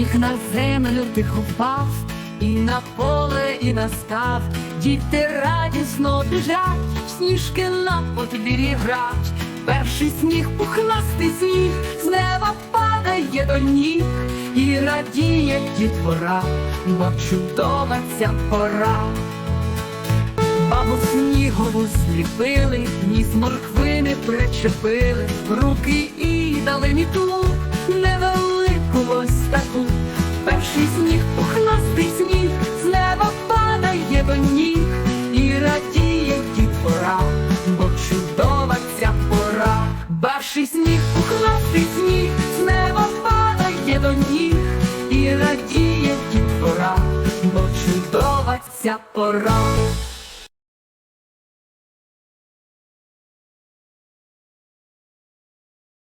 Сніг на землю тихо впав, і на поле, і на став. Діти радісно біжать, сніжки на подвір'ї грать. Перший сніг, пухнастий сніг, з неба падає до ніг, і радіє дітвора, бо чудова ця пора. Бабу снігову зліпили, ніс морквини причепили, руки і дали міту, Перший сніг, пухнастий сніг, з неба падає до ніг, і радіє дітвора, бо чудова ця пора. Перший сніг, пухнастий сніг, з неба падає до ніг, і радіє дітвора, бо чудова ця пора.